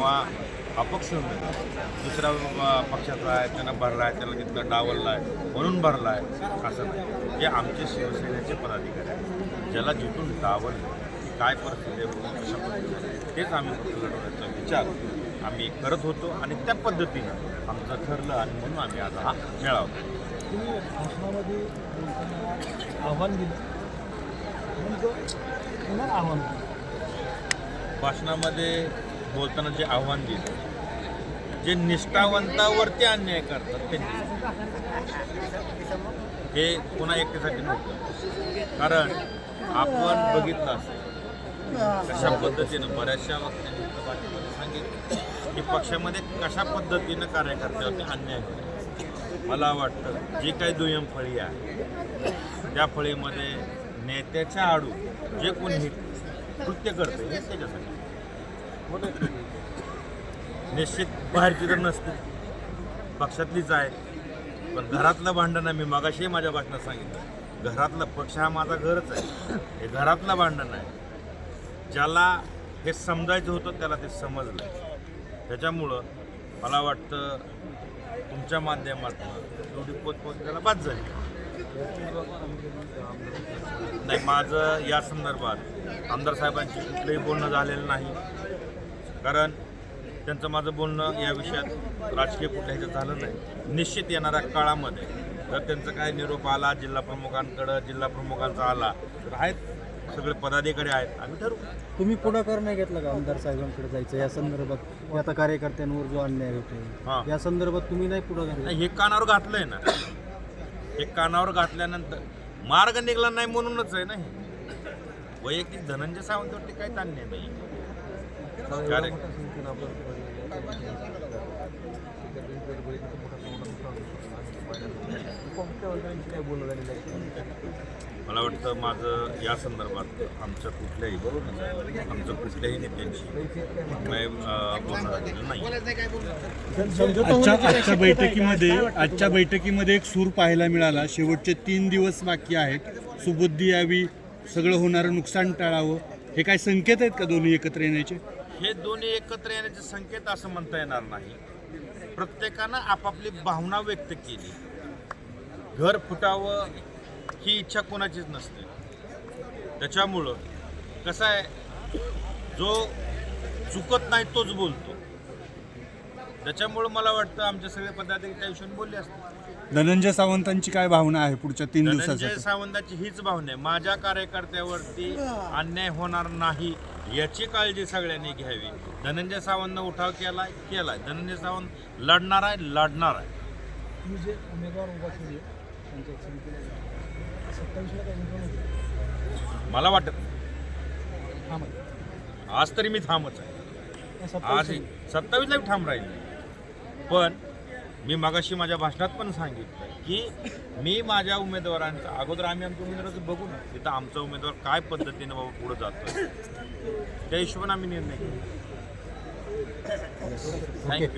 किंवा अपक्ष उमेदवार दुसऱ्या पक्षाचा आहे त्यांना भरला आहे त्याला तिथलं डावलला आहे म्हणून भरला आहे असं नाही. हे आमचे शिवसेनेचे पदाधिकारी आहेत. ज्याला जिथून डावललं की काय परिस्थिती आहे कशा पद्धतीने. तेच आम्ही फक्त लढवण्याचा विचार आम्ही करत होतो आणि त्या पद्धतीनं आमचं ठरलं आणि म्हणून आम्ही आज हा मेळावा तुम्ही भाषणामध्ये बोलताना आव्हान दिलं. आव्हान भाषणामध्ये बोलताना जे आव्हान दिलं जे निष्ठावंतावरती अन्याय करतात त्यांनी हे पुन्हा एकट्यासाठी नव्हतं. कारण आपण बघितलं असं कशा पद्धतीनं बऱ्याचशा वक्त्यांनी सांगितलं की पक्षामध्ये कशा पद्धतीनं कार्यकर्त्यावरती अन्याय करतात मला वाटतं जी काही दुय्यम फळी आहे त्या फळीमध्ये नेत्याच्या आडू जे कोणी कृत्य करते हे त्याच्यासाठी. निश्चित बाहेरची तर नसते पक्षातलीच आहे पण घरातलं भांडण आहे मी मगाशी माझ्या भाषणात सांगितलं. घरातलं पक्ष हा माझा घरच आहे. हे घरातलं भांडण आहे ज्याला हे समजायचं होतं त्याला ते समजलं. त्याच्यामुळं मला वाटतं तुमच्या माध्यमातून एवढी पोचपोच त्याला बाद झाली. नाही माझं या संदर्भात आमदार साहेबांशी कुठलंही बोलणं झालेलं नाही. कारण त्यांचं माझं बोलणं या विषयात राजकीय कुठल्या ह्याच्यात झालं नाही. निश्चित येणाऱ्या काळामध्ये जर त्यांचं काय निरोप आला जिल्हा प्रमुखांकडं जिल्हा प्रमुखांचा आला तर आहेत सगळे पदाधिकारी आहेत आम्ही ठरवू. तुम्ही पुढाकार नाही घेतला का आमदार साहेबांकडे जायचं? या संदर्भात आता कार्यकर्त्यांवर जो अन्याय. होतो या संदर्भात तुम्ही नाही पुढाकार हे कानावर घातलंय ना. हे कानावर घातल्यानंतर मार्ग निघला नाही म्हणूनच आहे ना हे. वैयक्तिक धनंजय सावंतवरती काही तान्य नाही मला वाटतं माझं या संदर्भात आमच्या कुठल्याही आमचं कुठल्याही नेत्यांशी बैठकीमध्ये आजच्या बैठकीमध्ये एक सूर पाहायला मिळाला. शेवटचे तीन दिवस बाकी आहेत. सुबुद्धी यावी सगळं होणारं नुकसान टाळावं. हे काय संकेत आहेत का दोन्ही एकत्र येण्याचे? हे दोन्ही एकत्र येण्याचे संकेत असं म्हणता येणार नाही. प्रत्येकानं आपापली भावना व्यक्त केली. घर फुटावं ही इच्छा कोणाचीच नसते. त्याच्यामुळं कसं आहे जो चुकत नाही तोच बोलतो. त्याच्यामुळं मला वाटतं आमचे सगळे पदाधिकारी त्या विषयाने बोलले असतात धनंजय सावंतांची काय भावना आहे पुढच्या तीन धनंजय दिवसासाठी? सावंताची हीच भावना आहे. माझ्या कार्यकर्त्यावरती अन्याय होणार नाही याची काळजी सगळ्यांनी घ्यावी. धनंजय सावंतनं उठाव केलाय केलाय. धनंजय सावंत लढणार आहे लढणार आहे. तुम्ही जे उमेदवार उभा केले त्यांच्या समितीला सत्तावीसला काही उमेदवार मला वाटत थांबा. आज तरी मी थांबच आहे. आज सत्तावीस सत्तावीसला ठाम राहील. पण मी मगाशी माझ्या भाषणात पण सांगितलं की मी माझ्या उमेदवारांचा अगोदर आम्ही आमच्या उमेदवाराचं बघू ना तिथं आमचा उमेदवार काय पद्धतीने बाबा पुढे जातो त्या हिशोबाने आम्ही निर्णय घेऊ. थँक्यू